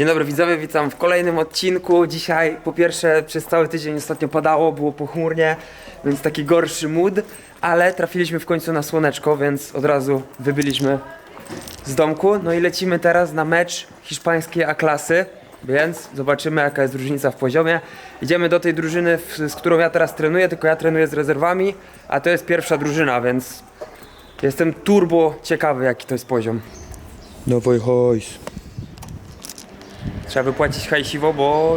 Dzień dobry widzowie, witam w kolejnym odcinku. Dzisiaj po pierwsze przez cały tydzień ostatnio padało, było pochmurnie, więc taki gorszy mood, ale trafiliśmy w końcu na słoneczko, więc od razu wybyliśmy z domku. No i lecimy teraz na mecz hiszpańskiej A-klasy, więc zobaczymy jaka jest różnica w poziomie. Idziemy do tej drużyny, z którą ja teraz trenuję, tylko ja trenuję z rezerwami, a to jest pierwsza drużyna, więc jestem turbo ciekawy jaki to jest poziom. Dawaj hajs. Trzeba wypłacić hajsiwo, bo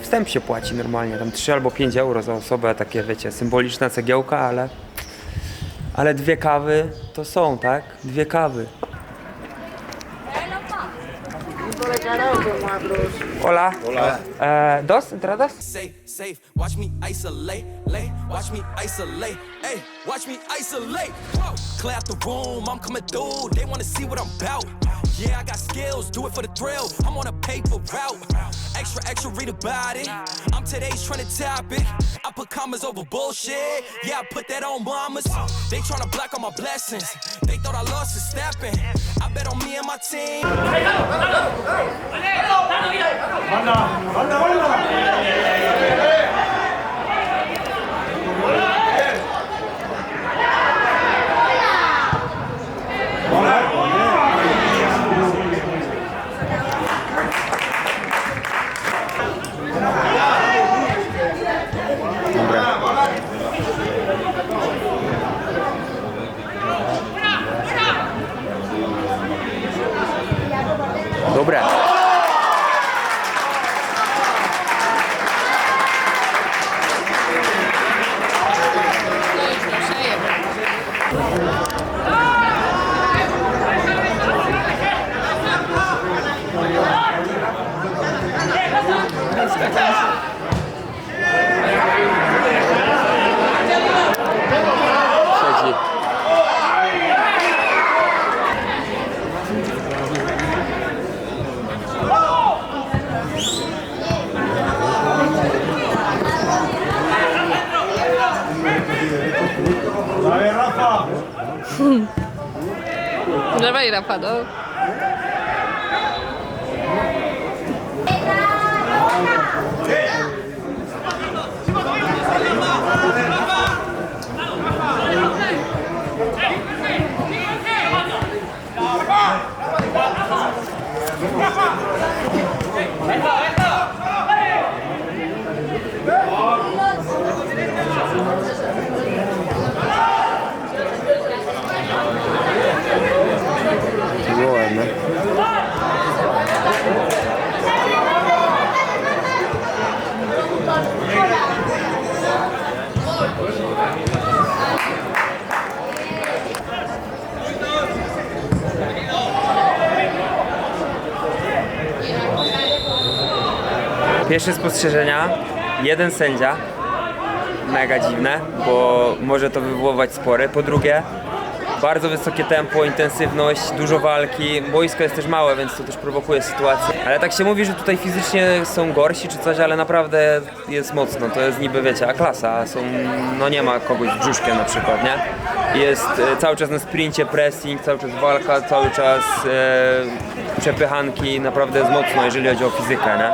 wstęp się płaci normalnie, tam 3 albo 5 euro za osobę, takie wiecie, symboliczna cegiełka, ale ale dwie kawy to są, tak? Dwie kawy. Hola. Hola. Eh, dos entradas? safe, safe. Watch me isolate, lay. Watch me isolate, hey. Watch me isolate. Whoa. Clear out the room, I'm coming through. They wanna see what I'm about. Yeah, I got skills, do it for the thrill. I'm on a paper route. Extra, extra, read about it. I'm today's trending topic. I put commas over bullshit. Yeah, I put that on mamas. They tryna block all my blessings. They thought I lost a stepping. I bet on me and my team. Dawaj Rafa, no. Było ładne. Pierwsze spostrzeżenia. Jeden sędzia. Mega dziwne, bo może to wywoływać spory. Po drugie, bardzo wysokie tempo, intensywność, dużo walki. Boisko jest też małe, więc to też prowokuje sytuację. Ale tak się mówi, że tutaj fizycznie są gorsi czy coś, ale naprawdę jest mocno. To jest niby, wiecie, a klasa. Są, no nie ma kogoś z brzuszkiem na przykład, nie? Jest e, cały czas na sprincie, pressing, cały czas walka, cały czas e, przepychanki. Naprawdę jest mocno, jeżeli chodzi o fizykę, nie?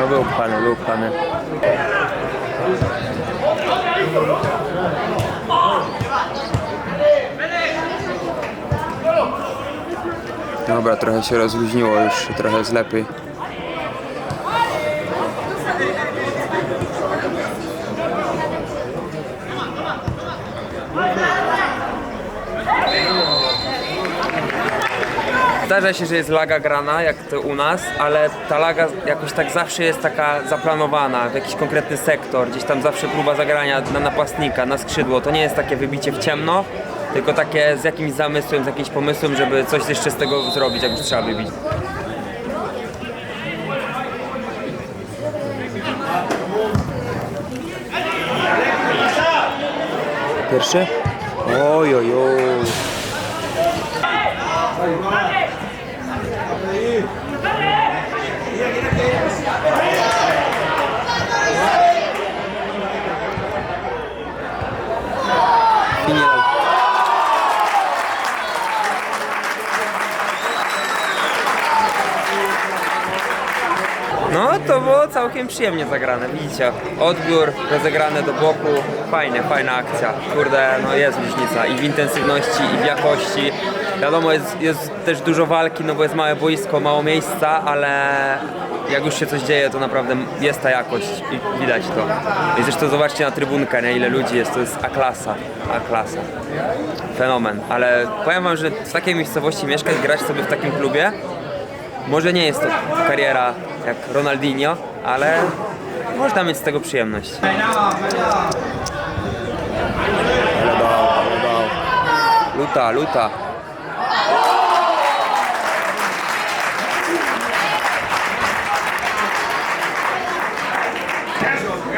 No był pchany. Dobra, trochę się rozluźniło już, trochę jest lepiej. Zdarza się, że jest laga grana, jak to u nas, ale ta laga jakoś tak zawsze jest taka zaplanowana w jakiś konkretny sektor, gdzieś tam zawsze próba zagrania na napastnika, na skrzydło. To nie jest takie wybicie w ciemno, tylko takie z jakimś zamysłem, z jakimś pomysłem, żeby coś jeszcze z tego zrobić, jak już trzeba wybić. Pierwszy? Oj, oj, oj. To było całkiem przyjemnie zagrane, widzicie. Odbiór rozegrany do boku, fajnie, fajna akcja. Kurde, no jest różnica i w intensywności, i w jakości. Wiadomo, jest, jest też dużo walki, no bo jest małe boisko, mało miejsca, ale jak już się coś dzieje, to naprawdę jest ta jakość i widać to. I zresztą zobaczcie na trybunkę, nie, ile ludzi jest, to jest A-klasa, A-klasa. Fenomen, ale powiem wam, że w takiej miejscowości mieszkać, grać sobie w takim klubie, może nie jest to kariera jak Ronaldinho, ale można mieć z tego przyjemność. Ale dał, ale dał. Luta, luta.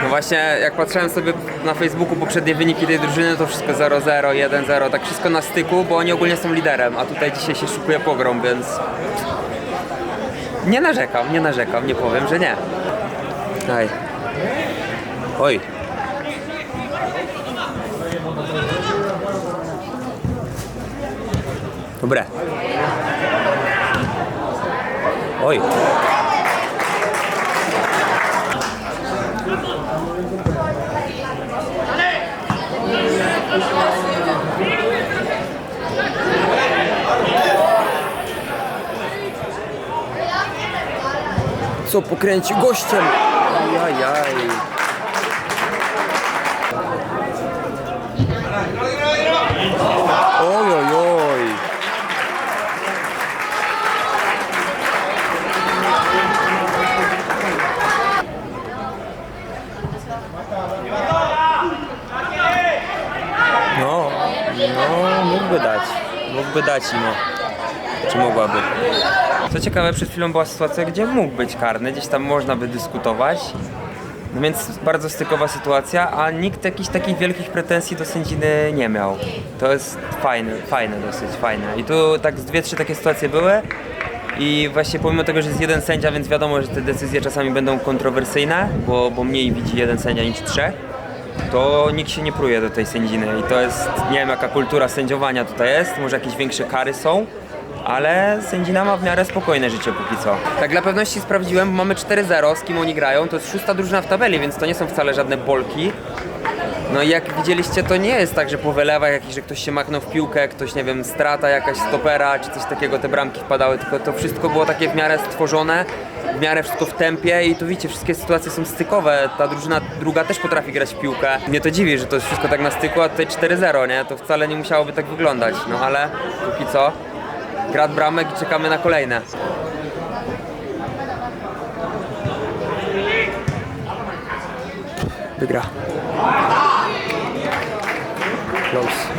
No właśnie, jak patrzyłem sobie na Facebooku poprzednie wyniki tej drużyny, to wszystko 0-0, 1-0, tak wszystko na styku, bo oni ogólnie są liderem, a tutaj dzisiaj się szukuje pogrom, więc nie narzekam, nie narzekam, nie powiem, że nie. Daj. Oj. Dobre. Oj. Co pokręcił gościem? Ajajaj. Oj, oj, oj. No, no, mógłby dać. Mógłby dać, no. Czy mogłaby? Co ciekawe, przed chwilą była sytuacja, gdzie mógł być karny, gdzieś tam można by dyskutować. No więc bardzo stykowa sytuacja, a nikt jakichś takich wielkich pretensji do sędziny nie miał. To jest fajne, fajne dosyć, fajne. I tu tak z dwie, trzy takie sytuacje były i właśnie pomimo tego, że jest jeden sędzia, więc wiadomo, że te decyzje czasami będą kontrowersyjne, bo, bo mniej widzi jeden sędzia niż trzech, to nikt się nie pruje do tej sędziny i to jest, nie wiem jaka kultura sędziowania tutaj jest, może jakieś większe kary są, ale sędzina ma w miarę spokojne życie póki co. Tak dla pewności sprawdziłem, bo mamy 4-0, z kim oni grają, to jest szósta drużyna w tabeli, więc to nie są wcale żadne bolki. No i jak widzieliście, to nie jest tak, że po wylewach jakiś, że ktoś się machnął w piłkę, ktoś, nie wiem, strata jakaś stopera, czy coś takiego, te bramki wpadały, tylko to wszystko było takie w miarę stworzone, w miarę wszystko w tempie i tu widzicie, wszystkie sytuacje są stykowe, ta drużyna druga też potrafi grać w piłkę. Mnie to dziwi, że to jest wszystko tak na styku, a tutaj 4-0, nie? To wcale nie musiałoby tak wyglądać, no ale póki co grad bramek i czekamy na kolejne. Wygra. Close.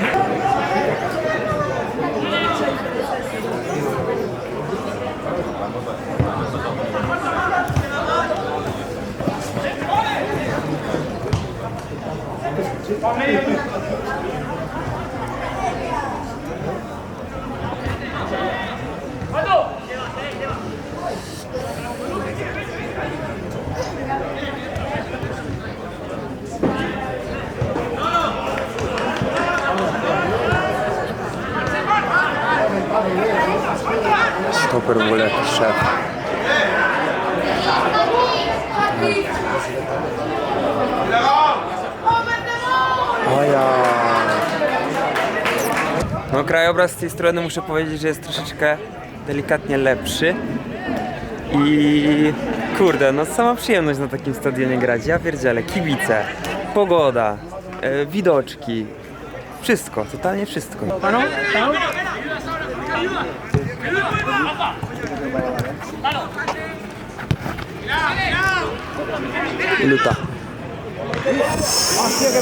Stoper w ogóle jakiś szef. Oja. No krajobraz z tej strony muszę powiedzieć, że jest troszeczkę delikatnie lepszy. I kurde, no sama przyjemność na takim stadionie grać. Ja pierdzielę, kibice, pogoda, e, widoczki, wszystko, totalnie wszystko. Luta. Hostia, qué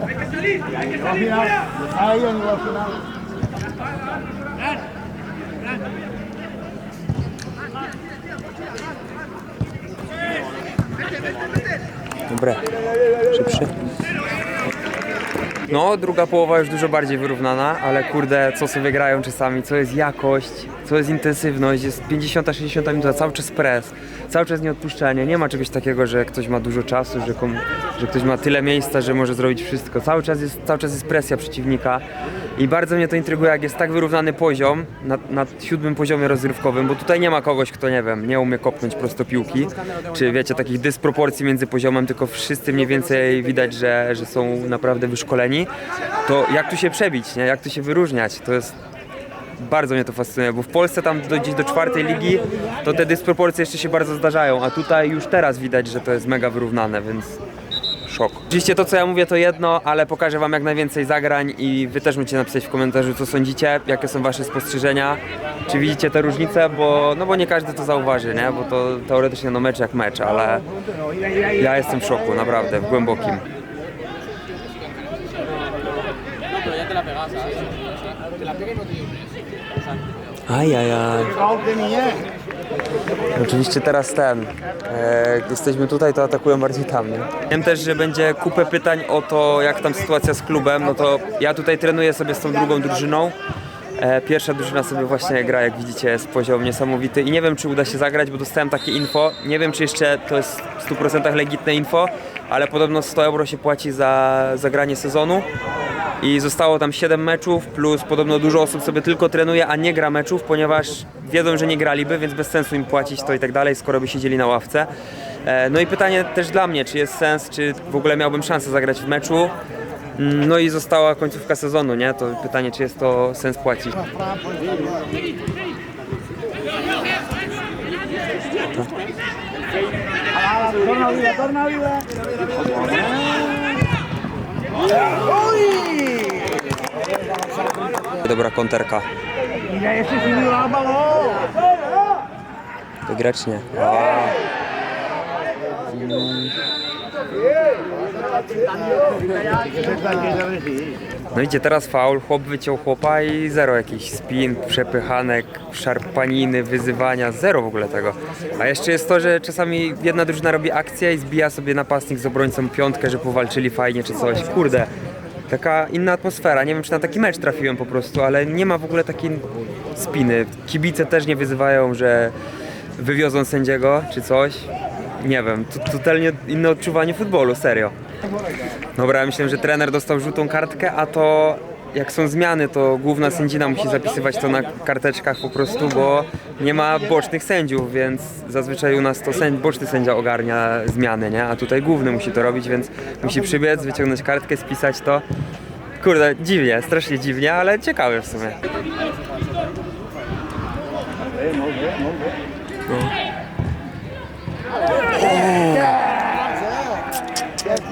Hay que salir, hay que salir. Ahí en la final. Dobre. Szybszy. No, druga połowa już dużo bardziej wyrównana, ale kurde, co sobie grają czasami, co jest jakość, co jest intensywność, jest 50-60 minuta, cały czas pres, cały czas nieodpuszczanie. Nie ma czegoś takiego, że ktoś ma dużo czasu, że, komu, że ktoś ma tyle miejsca, że może zrobić wszystko. Cały czas jest, cały czas jest presja przeciwnika i bardzo mnie to intryguje, jak jest tak wyrównany poziom na, na siódmym poziomie rozrywkowym, bo tutaj nie ma kogoś, kto nie wiem, nie umie kopnąć prosto piłki, czy wiecie, takich dysproporcji między poziomem, tylko wszyscy mniej więcej widać, że, że są naprawdę wyszkoleni. To jak tu się przebić, nie? jak tu się wyróżniać, to jest bardzo mnie to fascynuje, bo w Polsce tam do, gdzieś do czwartej ligi to te dysproporcje jeszcze się bardzo zdarzają, a tutaj już teraz widać, że to jest mega wyrównane, więc szok. Oczywiście to co ja mówię to jedno, ale pokażę wam jak najwięcej zagrań i wy też możecie napisać w komentarzu co sądzicie, jakie są wasze spostrzeżenia, czy widzicie te różnice, bo, no bo nie każdy to zauważy, nie? bo to teoretycznie no mecz jak mecz, ale ja jestem w szoku, naprawdę, w głębokim. Ajajaj. Oczywiście teraz ten. E, jak jesteśmy tutaj, to atakują bardziej tam. Nie? Wiem też, że będzie kupę pytań o to, jak tam sytuacja z klubem. No to ja tutaj trenuję sobie z tą drugą drużyną. E, pierwsza drużyna sobie właśnie gra, jak widzicie, jest poziom niesamowity i nie wiem, czy uda się zagrać, bo dostałem takie info. Nie wiem, czy jeszcze to jest w 100% legitne info, ale podobno 100 euro się płaci za zagranie sezonu i zostało tam 7 meczów, plus podobno dużo osób sobie tylko trenuje, a nie gra meczów, ponieważ wiedzą, że nie graliby, więc bez sensu im płacić to i tak dalej, skoro by siedzieli na ławce. E, No i pytanie też dla mnie, czy jest sens, czy w ogóle miałbym szansę zagrać w meczu. Mm, No i została końcówka sezonu, nie? To pytanie, czy jest to sens płacić. Torna. Dobra konterka. Mira ese sin duda el balón. Wygrać nie. A. No idzie teraz faul, chłop wyciął chłopa i zero jakiś spin, przepychanek, szarpaniny, wyzywania, zero w ogóle tego. A jeszcze jest to, że czasami jedna drużyna robi akcję i zbija sobie napastnik z obrońcą piątkę, że powalczyli fajnie czy coś. Kurde, taka inna atmosfera. Nie wiem, czy na taki mecz trafiłem po prostu, ale nie ma w ogóle takiej spiny. Kibice też nie wyzywają, że wywiozą sędziego czy coś. Nie wiem, to totalnie inne odczuwanie futbolu, serio. Dobra, ja myślę, że trener dostał żółtą kartkę, a to jak są zmiany, to główna sędzina musi zapisywać to na karteczkach po prostu, bo nie ma bocznych sędziów, więc zazwyczaj u nas to sędzi, boczny sędzia ogarnia zmiany, nie? A tutaj główny musi to robić, więc musi przybiec, wyciągnąć kartkę, spisać to. Kurde, dziwnie, strasznie dziwnie, ale ciekawe w sumie.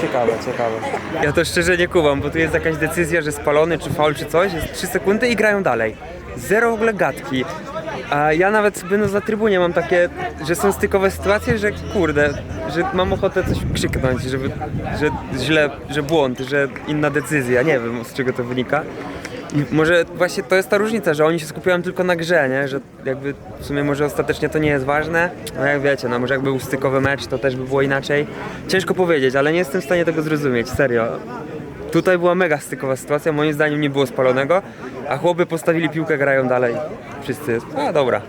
Ciekawe, ciekawe. Ja to szczerze nie kumam, bo tu jest jakaś decyzja, że spalony czy faul czy coś, jest 3 sekundy i grają dalej. Zero w ogóle gadki. A ja nawet będąc na trybunie mam takie, że są stykowe sytuacje, że kurde, że mam ochotę coś krzyknąć, żeby, że źle, że błąd, że inna decyzja, nie wiem z czego to wynika. I może właśnie to jest ta różnica, że oni się skupiają tylko na grze, nie? Że jakby w sumie może ostatecznie to nie jest ważne. No jak wiecie, no może jakby był stykowy mecz, to też by było inaczej. Ciężko powiedzieć, ale nie jestem w stanie tego zrozumieć, serio. Tutaj była mega stykowa sytuacja, moim zdaniem nie było spalonego, a chłopy postawili piłkę, grają dalej. Wszyscy, a dobra.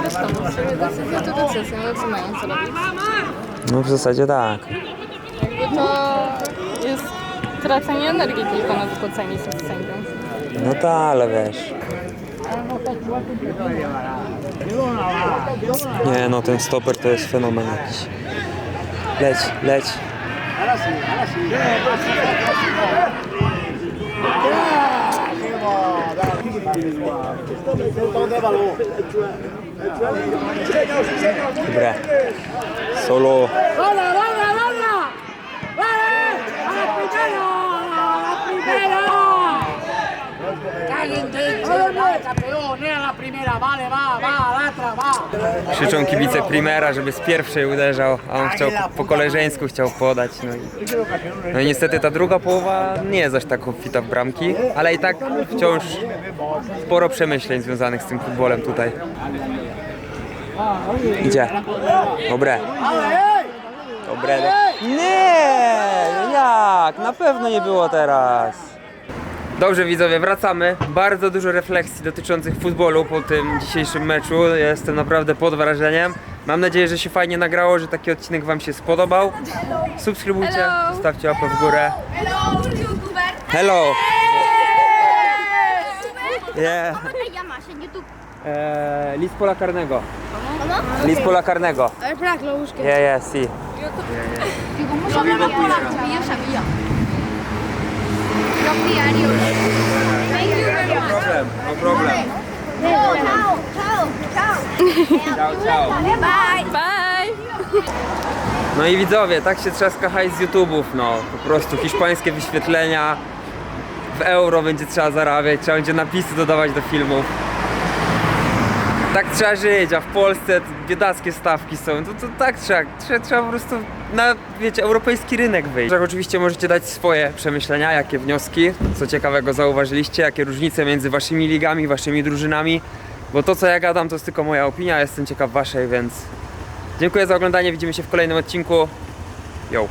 Zresztą, w sumie decyzja to decyzja, no co mają co robić? No w zasadzie tak. Jakby to jest tracenie energii tylko na wykłócenie się z sędzią. No tak, ale wiesz. Nie no, ten stoper to jest fenomen jakiś. Leć, leć. Dobre. Solo. ¡Vale, vale, vale! ¡Vale! ¡A la primera! ¡A la primera! ¡Cállense! Dale, campeón, era la primera, vale, va, va, latra, va. Krzyczą kibice Primera, żeby z pierwszej uderzał, a on chciał po, koleżeńsku chciał podać. No i, no i niestety ta druga połowa nie jest aż tak obfita w bramki, ale i tak wciąż sporo przemyśleń związanych z tym futbolem tutaj. Idzie. Dobre. Dobre. Nie! Jak? Na pewno nie było teraz. Dobrze widzowie, wracamy. Bardzo dużo refleksji dotyczących futbolu po tym dzisiejszym meczu. Jestem naprawdę pod wrażeniem. Mam nadzieję, że się fajnie nagrało, że taki odcinek Wam się spodobał. Subskrybujcie, Hello. stawcie łapę w górę. Hello, YouTuber. Hello! Yeah. Ja masz YouTube. Eee, list pola karnego. List pola karnego. A ver, espera que lo busque. Yeah, yeah, sí. ¿Y cómo se llama? Thank you very much. Problem, no problem. Chao, chao. Ciao, ciao. Bye. Bye! No i widzowie, tak się trzaska hajs z YouTube'ów, no. Po prostu hiszpańskie wyświetlenia. W euro będzie trzeba zarabiać, trzeba będzie napisy dodawać do filmów. Tak trzeba żyć, a w Polsce biedackie stawki są. To, to tak trzeba, trzeba, trzeba po prostu na, wiecie, europejski rynek wyjść. Tak, oczywiście możecie dać swoje przemyślenia, jakie wnioski, co ciekawego zauważyliście, jakie różnice między waszymi ligami, waszymi drużynami. Bo to, co ja gadam, to jest tylko moja opinia, jestem ciekaw waszej, więc Dziękuję za oglądanie, widzimy się w kolejnym odcinku.